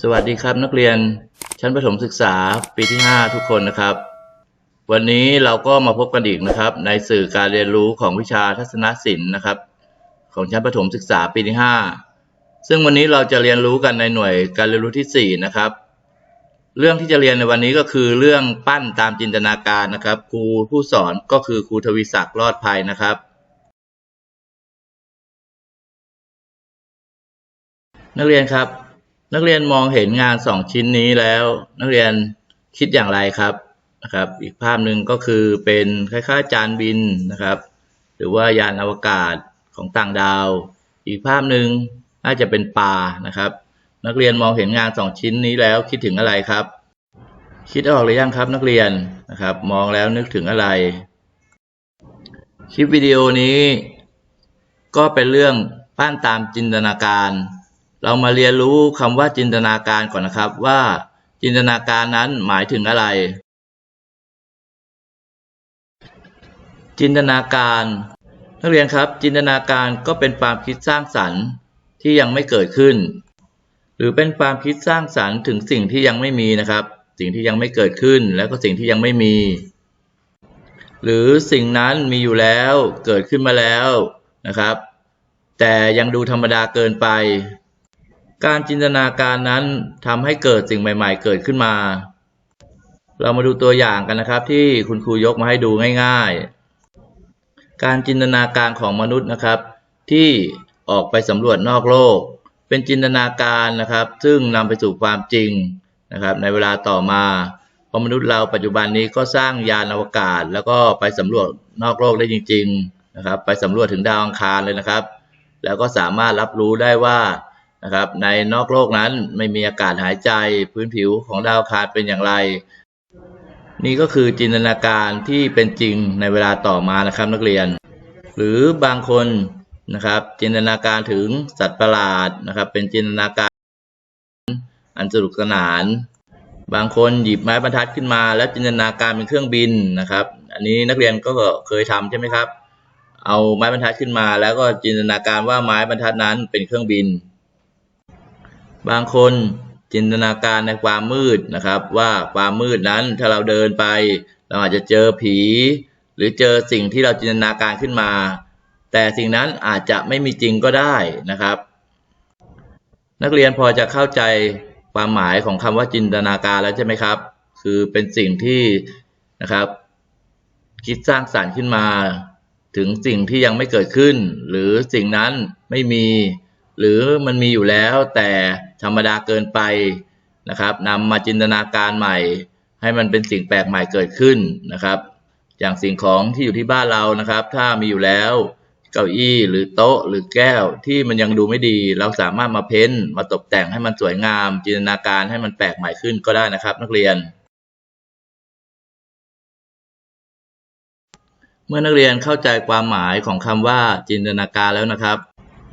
สวัสดีครับนักเรียนชั้นประถมศึกษาปีที่ 5 ทุกคนนะครับ วันนี้เราก็มาพบกันอีกนะครับ ในสื่อการเรียนรู้ของวิชาทัศนศิลป์นะครับ ของชั้นประถมศึกษาปีที่ 5 ซึ่งวันนี้เราจะเรียนรู้กันในหน่วยการเรียนรู้ที่ 4 นะครับ เรื่องที่จะเรียนในวันนี้ก็คือเรื่องปั้นตามจินตนาการนะครับครูผู้สอนก็คือครูทวีศักดิ์รอดภัยนะครับนักเรียนครับ นักเรียนมองเห็นงานสองชิ้นนี้แล้ว นักเรียนคิดอย่างไรครับนะครับ อีกภาพหนึ่งก็คือเป็นคล้ายๆจานบินนะครับ หรือว่ายานอวกาศของต่างดาว อีกภาพหนึ่งน่าจะเป็นปลานะครับ นักเรียนมองเห็นงานสองชิ้นนี้แล้วคิดถึงอะไรครับ คิดออกหรือยังครับนักเรียนนะครับ มองแล้วนึกถึงอะไร คลิปวิดีโอนี้ ก็เป็นเรื่องปั้นตามจินตนาการ เรามาเรียนรู้คำว่าจินตนาการก่อนนะครับว่าจินตนาการนั้นหมายถึงอะไร จินตนาการ นักเรียนครับจินตนาการก็เป็นความคิดสร้างสรรค์ที่ยังไม่เกิดขึ้น หรือเป็นความคิดสร้างสรรค์ถึงสิ่งที่ยังไม่มีนะครับ สิ่งที่ยังไม่เกิดขึ้นแล้วก็สิ่งที่ยังไม่มี หรือสิ่งนั้นมีอยู่แล้วเกิดขึ้นมาแล้วนะครับ แต่ยังดูธรรมดาเกินไป การจินตนาการนั้นทำให้เกิดสิ่งใหม่ ๆ เกิดขึ้นมา เรามาดูตัวอย่างกันนะครับ ที่คุณครูยกมาให้ดูง่าย ๆ การจินตนาการของมนุษย์นะครับ ที่ออกไปสำรวจนอกโลก เป็นจินตนาการนะครับ ซึ่งนำไปสู่ความจริงนะครับ ในเวลาต่อมาพราะมนุษย์เราปัจจุบันนี้ก็สร้างยานอวกาศ แล้วก็ไปสำรวจนอกโลกได้จริง ๆ นะครับ ไปสำรวจถึงดาวอังคารเลยนะครับ แล้วก็สามารถรับรู้ได้ว่า นะครับ ในนอกโลกนั้นไม่มีอากาศหายใจพื้นผิวของดาวคารเป็นอย่างไร นี่ก็คือจินตนาการที่เป็นจริงในเวลาต่อมานะครับนักเรียน หรือบางคนนะครับจินตนาการถึงสัตว์ประหลาดนะครับ เป็นจินตนาการอันสนุกสนาน บางคนหยิบไม้บรรทัดขึ้นมา แล้วจินตนาการเป็นเครื่องบินนะครับ อันนี้นักเรียนก็เคยทำใช่ไหมครับ เอาไม้บรรทัดขึ้นมา แล้วก็จินตนาการว่าไม้บรรทัดนั้นเป็นเครื่องบิน บางคนจินตนาการในความมืดนะครับ ว่าความมืดนั้นถ้าเราเดินไป เราอาจจะเจอผี หรือเจอสิ่งที่เราจินตนาการขึ้นมา แต่สิ่งนั้นอาจจะไม่มีจริงก็ได้นะครับ นักเรียนพอจะเข้าใจความหมายของคำว่าจินตนาการแล้วใช่ไหมครับ คือเป็นสิ่งที่นะครับ คิดสร้างสรรค์ขึ้นมา ถึงสิ่งที่ยังไม่เกิดขึ้น หรือสิ่งนั้นไม่มี หรือมันมีอยู่แล้วแต่ธรรมดาเกินไปนะครับนำมาจินตนาการใหม่ ให้มันเป็นสิ่งแปลกใหม่เกิดขึ้นนะครับ อย่างสิ่งของที่อยู่ที่บ้านเรานะครับ ถ้ามีอยู่แล้วเก้าอี้หรือโต๊ะหรือแก้วที่มันยังดูไม่ดี เราสามารถมาเพ้นท์มาตกแต่งให้มันสวยงาม จินตนาการให้มันแปลกใหม่ขึ้นก็ได้นะครับ นักเรียน เมื่อนักเรียนเข้าใจความหมายของคำว่าจินตนาการแล้วนะครับ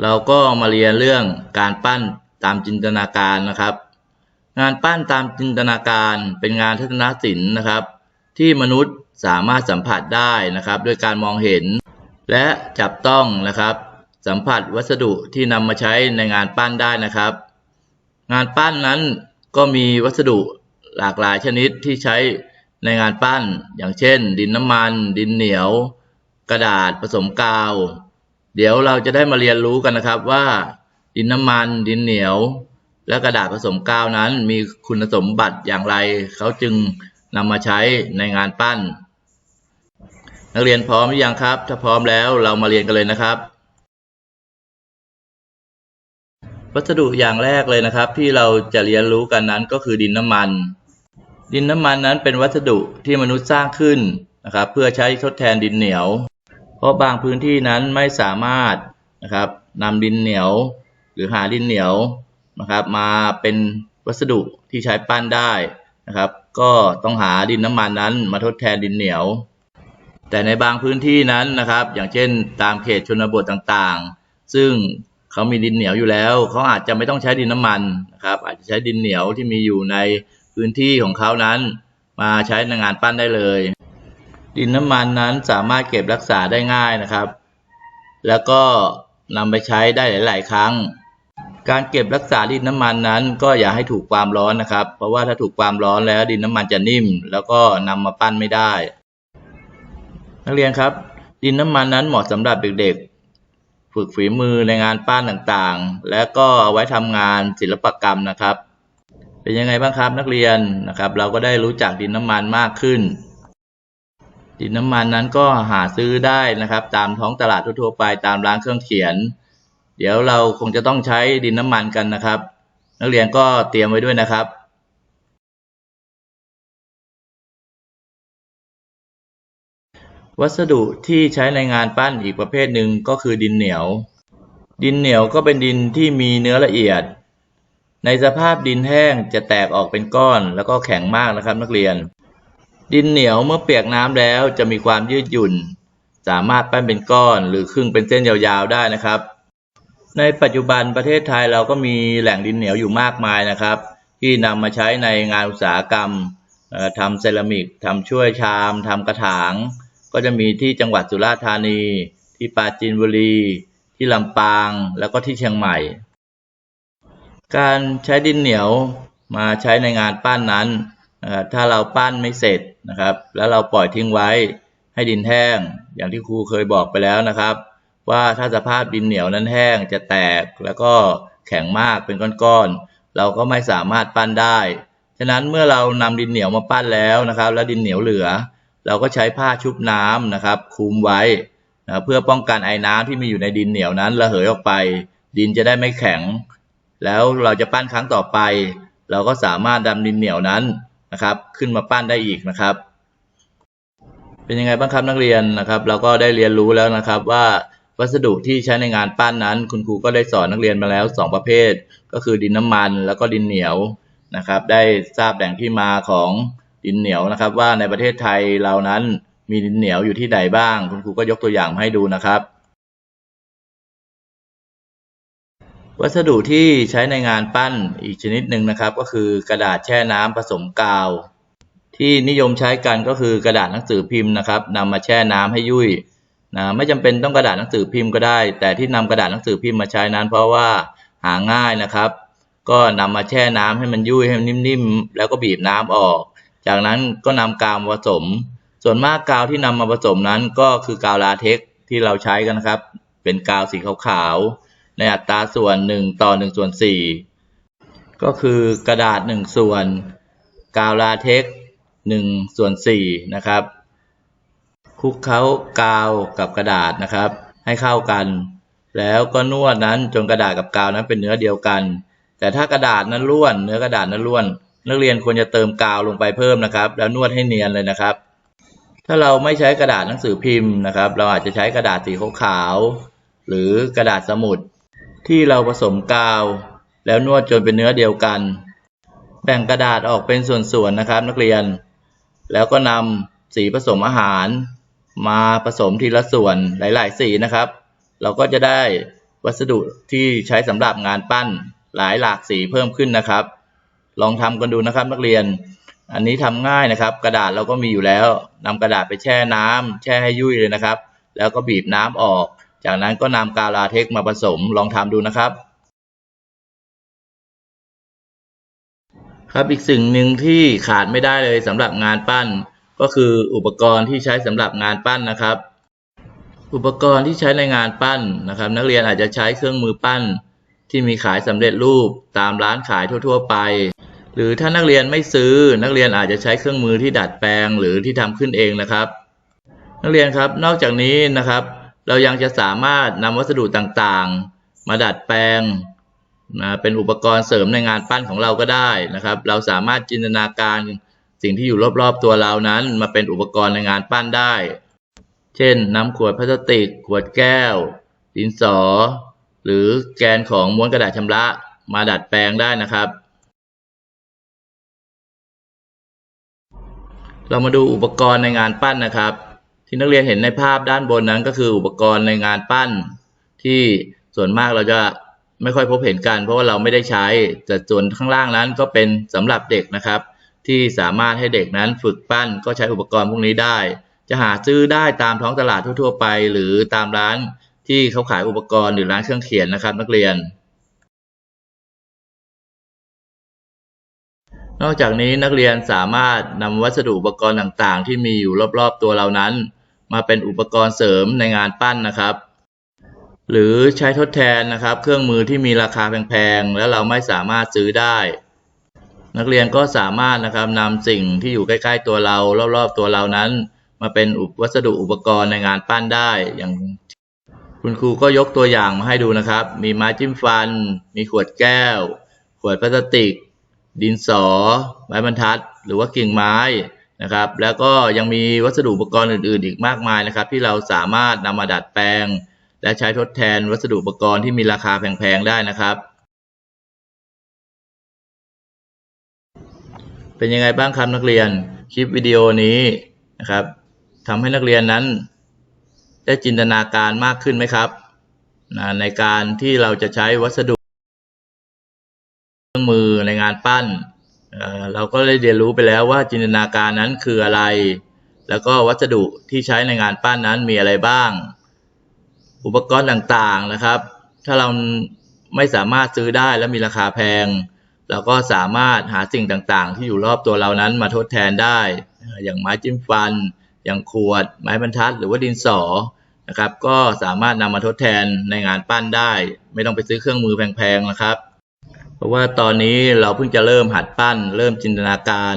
เราก็มาเรียนเรื่องการปั้นตามจินตนาการนะครับ งานปั้นตามจินตนาการเป็นงานทัศนศิลป์นะครับ ที่มนุษย์สามารถสัมผัสได้นะครับ ด้วยการมองเห็น และจับต้องนะครับ สัมผัสวัสดุที่นำมาใช้ในงานปั้นได้นะครับ งานปั้นนั้นก็มีวัสดุหลากหลายชนิดที่ใช้ในงานปั้น อย่างเช่น ดินน้ำมัน ดินเหนียว กระดาษผสมกาว เดี๋ยวเราจะได้มาเรียนรู้กันนะครับว่า ดินน้ำมันดินเหนียว และกระดาษผสมกาวนั้น มีคุณสมบัติอย่างไร เขาจึงนำมาใช้ในงานปั้น นักเรียนพร้อมหรือยังครับ ถ้าพร้อมแล้วเรามาเรียนกันเลยนะครับ วัสดุอย่างแรกเลยนะครับ ที่เราจะเรียนรู้กันนั้นก็คือดินน้ำมัน ดินน้ำมันนั้นเป็นวัสดุที่มนุษย์สร้างขึ้นนะครับ เพื่อใช้ทดแทนดินเหนียว ราะบางพื้นที่นั้นไม่สามารถนะครับนำดินเหนียวหรือหาดินเหนียวนะครับ มาเป็นวัสดุที่ใช้ปั้นได้นะครับ ก็ต้องหาดินน้ำมันนั้นมาทดแทนดินเหนียว แต่ในบางพื้นที่นั้นนะครับ อย่างเช่น ตามเขตชนบทต่างๆ ซึ่งเขามีดินเหนียวอยู่แล้ว เขาอาจจะไม่ต้องใช้ดินน้ำมันนะครับ อาจจะใช้ดินเหนียวที่มีอยู่ในพื้นที่ของเขานั้น มาใช้ในงานปั้นได้เลย ดินน้ำมันนั้นสามารถเก็บรักษาได้ง่ายนะครับ แล้วก็นำไปใช้ได้หลาย ๆ ครั้ง การเก็บรักษาดินน้ำมันนั้น ก็อย่าให้ถูกความร้อนนะครับ เพราะว่าถ้าถูกความร้อนแล้วดินน้ำมันจะนิ่ม แล้วก็นำมาปั้นไม่ได้ นักเรียนครับ ดินน้ำมันนั้นเหมาะสำหรับเด็ก ๆ ฝึกฝีมือในงานปั้นต่างๆ และก็เอาไว้ทำงานศิลปกรรมนะครับ เป็นยังไงบ้างครับนักเรียนนะครับ เราก็ได้รู้จักดินน้ำมันมากขึ้น ดินน้ำมันนั้นก็หาซื้อได้นะครับ ตามท้องตลาดทั่วไปตามร้านเครื่องเขียน เดี๋ยวเราคงจะต้องใช้ดินน้ำมันกันนะครับ นักเรียนก็เตรียมไว้ด้วยนะครับวัสดุที่ใช้ในงานปั้นอีกประเภทหนึ่งก็คือดินเหนียว ดินเหนียวก็เป็นดินที่มีเนื้อละเอียด ในสภาพดินแห้งจะแตกออกเป็นก้อนแล้วก็แข็งมากนะครับนักเรียน ดินเหนียวเมื่อเปียกน้ำแล้วจะมีความยืดหยุ่น สามารถปั้นเป็นก้อนหรือครึ่งเป็นเส้นยาวๆได้นะครับ ในปัจจุบันประเทศไทยเราก็มีแหล่งดินเหนียวอยู่มากมายนะครับ ที่นำมาใช้ในงานอุตสาหกรรมทำเซรามิกทำช่วยชามทำกระถาง ก็จะมีที่จังหวัดสุราษฎร์ธานี ที่ปราจีนบุรี ที่ลำปางแล้วก็ที่เชียงใหม่ การใช้ดินเหนียวมาใช้ในงานปั้นนั้นถ้าเราปั้นไม่เสร็จ นะครับ แล้วเราปล่อยทิ้งไว้ให้ดินแห้ง อย่างที่ครูเคยบอกไปแล้วนะครับ ว่าถ้าสภาพดินเหนียวนั้นแห้งจะแตกแล้วก็แข็งมากเป็นก้อนๆ เราก็ไม่สามารถปั้นได้ ฉะนั้นเมื่อเรานำดินเหนียวมาปั้นแล้วนะครับ แล้วดินเหนียวเหลือ เราก็ใช้ผ้าชุบน้ำนะครับคลุมไว้นะเพื่อป้องกันไอ้น้ำที่มีอยู่ในดินเหนียวนั้นระเหยออกไป ดินจะได้ไม่แข็ง แล้วเราจะปั้นครั้งต่อไป เราก็สามารถดำดินเหนียวนั้น นะครับ ขึ้นมาปั้นได้อีกนะครับ เป็นยังไงบ้างครับนักเรียนนะครับ เราก็ได้เรียนรู้แล้วนะครับว่าวัสดุที่ใช้ในงานปั้นนั้น คุณครูก็ได้สอนนักเรียนมาแล้ว 2 ประเภท ก็คือดินน้ำมันแล้วก็ดินเหนียวนะครับ ได้ทราบแหล่งที่มาของดินเหนียวนะครับ ว่าในประเทศไทยเรานั้นมีดินเหนียวอยู่ที่ใดบ้าง คุณครูก็ยกตัวอย่างให้ดูนะครับ วัสดุที่ใช้ในงานปั้นอีกชนิดหนึ่งนะครับ ก็คือกระดาษแช่น้ำผสมกาว ที่นิยมใช้กันก็คือกระดาษหนังสือพิมพ์นะครับนำมาแช่น้ำให้ยุ่ยนะไม่จำเป็นต้องกระดาษหนังสือพิมพ์ก็ได้ แต่ที่นำกระดาษหนังสือพิมพ์มาใช้นั้น เพราะว่าหาง่ายนะครับ ก็นำมาแช่น้ำให้มันยุ่ยให้มันนิ่มๆ แล้วก็บีบน้ำออก จากนั้นก็นำกาวมาผสม ส่วนมากกาวที่นำมาผสมนั้นก็คือกาวลาเท็กซ์ที่เราใช้กันนะครับ เป็นกาวสีขาวๆ ในอัตราส่วน 1 ต่อ1ส่วน4ก็คือกระดาษ 1 ส่วน กาวลาเท็กซ์1ส่วน4นะครับคลุกเคล้ากาวกับกระดาษนะครับ ให้เข้ากัน แล้วก็นวดนั้นจนกระดาษกับกาวนั้นเป็นเนื้อเดียวกัน แต่ถ้ากระดาษนั้นร่วน เนื้อกระดาษนั้นร่วน นักเรียนควรจะเติมกาวลงไปเพิ่มนะครับ แล้วนวดให้เนียนเลยนะครับ ถ้าเราไม่ใช้กระดาษหนังสือพิมพ์นะครับ เราอาจจะใช้กระดาษสีขาวหรือกระดาษสมุด ที่เราผสมกาว แล้วนวดจนเป็นเนื้อเดียวกัน แบ่งกระดาษออกเป็นส่วนๆนะครับ นักเรียน แล้วก็นำสีผสมอาหาร มาผสมทีละส่วนหลาย ๆ สีนะครับ เราก็จะได้วัสดุที่ใช้สำหรับงานปั้นหลายหลากสีเพิ่มขึ้นนะครับ ลองทำกันดูนะครับนักเรียน อันนี้ทำง่ายนะครับ กระดาษเราก็มีอยู่แล้วนำกระดาษไปแช่น้ำแช่ให้ยุ่ยเลยนะครับ แล้วก็บีบน้ำออก จากนั้นก็นำกาลาเท็กซ์มาผสมลองทำดูนะครับ ครับอีกสิ่งหนึ่งที่ขาดไม่ได้เลยสำหรับงานปั้น ก็คืออุปกรณ์ที่ใช้สำหรับงานปั้นนะครับ อุปกรณ์ที่ใช้ในงานปั้นนะครับ นักเรียนอาจจะใช้เครื่องมือปั้น ที่มีขายสำเร็จรูปตามร้านขายทั่ว ๆ ไป หรือถ้านักเรียนไม่ซื้อนักเรียนอาจจะใช้เครื่องมือที่ดัดแปลง หรือที่ทำขึ้นเองนะครับ นักเรียนครับนอกจากนี้นะครับ เรายังจะสามารถนำวัสดุต่างๆ มาดัดแปลงนะเป็นอุปกรณ์เสริมในงานปั้นของเราก็ได้นะครับ เราสามารถจินตนาการสิ่งที่อยู่รอบๆตัวเรานั้น มาเป็นอุปกรณ์ในงานปั้นได้ เช่นนำขวดพลาสติก ขวดแก้ว ดินสอ หรือแกนของม้วนกระดาษชำระมาดัดแปลงได้นะครับ เรามาดูอุปกรณ์ในงานปั้นนะครับ ที่นักเรียนเห็นในภาพด้านบนนั้นก็คืออุปกรณ์ในงานปั้น ที่ส่วนมากเราจะไม่ค่อยพบเห็นกัน เพราะว่าเราไม่ได้ใช้แต่ส่วนข้างล่างนั้นก็เป็นสำหรับเด็กนะครับ ที่สามารถให้เด็กนั้นฝึกปั้นก็ใช้อุปกรณ์พวกนี้ได้ จะหาซื้อได้ตามท้องตลาดทั่วๆไป หรือตามร้านที่เขาขายอุปกรณ์หรือร้านเครื่องเขียนนะครับ นักเรียน นอกจากนี้นักเรียนสามารถนำวัสดุอุปกรณ์ต่างๆ ที่มีอยู่รอบๆตัวเรานั้น มาเป็นอุปกรณ์เสริมในงานปั้นนะครับ หรือใช้ทดแทนนะครับ เครื่องมือที่มีราคาแพงๆ และเราไม่สามารถซื้อได้ นักเรียนก็สามารถนะครับนำสิ่งที่อยู่ใกล้ ๆ ตัวเรารอบๆตัวเรานั้น มาเป็นวัสดุอุปกรณ์ในงานปั้นได้อย่างคุณครูก็ยกตัวอย่างมาให้ดูนะครับ มีไม้จิ้มฟัน มีขวดแก้ว ขวดพลาสติก ดินสอ ไม้บรรทัด หรือว่ากิ่งไม้ นะครับ แล้วก็ยังมีวัสดุอุปกรณ์อื่น ๆ อีกมากมายนะครับ ที่เราสามารถนำมาดัดแปลง และใช้ทดแทนวัสดุอุปกรณ์ที่มีราคาแพง ๆ ได้นะครับ เป็นยังไงบ้างครับนักเรียนคลิปวิดีโอนี้นะครับทำให้นักเรียนนั้น ได้จินตนาการมากขึ้นไหมครับนะในการที่เราจะใช้วัสดุ เครื่องมือในงานปั้น เราก็ได้เรียนรู้ไปแล้วว่าจินตนาการนั้นคืออะไร แล้วก็วัสดุที่ใช้ในงานปั้นนั้นมีอะไรบ้าง อุปกรณ์ต่างๆนะครับ ถ้าเราไม่สามารถซื้อได้และมีราคาแพง เราก็สามารถหาสิ่งต่างๆ ที่อยู่รอบตัวเรานั้นมาทดแทนได้ อย่างไม้จิ้มฟัน อย่างขวด ไม้บรรทัด หรือว่าดินสอนะครับ ก็สามารถนำมาทดแทนในงานปั้นได้ ไม่ต้องไปซื้อเครื่องมือแพงๆนะครับ เพราะว่าตอนนี้เราเพิ่งจะเริ่มหัดปั้น เริ่มจินตนาการ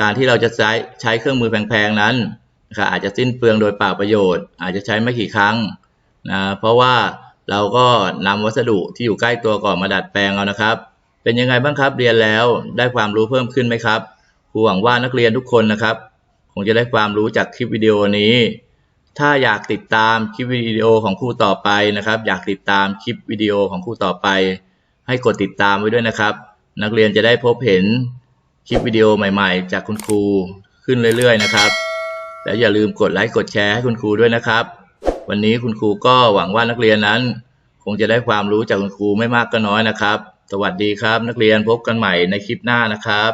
การที่เราจะใช้ใช้เครื่องมือแพงๆนั้นนะครับอาจจะสิ้นเปลืองโดยเปล่าประโยชน์ อาจจะใช้ไม่กี่ครั้งนะเพราะว่าเราก็นำวัสดุที่อยู่ใกล้ตัวก่อนมาดัดแปลงเอานะครับ เป็นยังไงบ้างครับเรียนแล้วได้ความรู้เพิ่มขึ้นไหมครับครูหวังว่านักเรียนทุกคนนะครับคงจะได้ความรู้จากคลิปวิดีโอนี้ ถ้าอยากติดตามคลิปวิดีโอของครูต่อไปนะครับ อยากติดตามคลิปวิดีโอของครูต่อไป ให้กดติดตามไว้ด้วยนะครับ นักเรียนจะได้พบเห็นคลิปวิดีโอใหม่ๆ จากคุณครูขึ้นเรื่อยๆนะครับ แล้วอย่าลืมกดไลค์กดแชร์ให้คุณครูด้วยนะครับ วันนี้คุณครูก็หวังว่านักเรียนนั้น คงจะได้ความรู้จากคุณครูไม่มากก็น้อยนะครับ สวัสดีครับ นักเรียนพบกันใหม่ในคลิปหน้านะครับ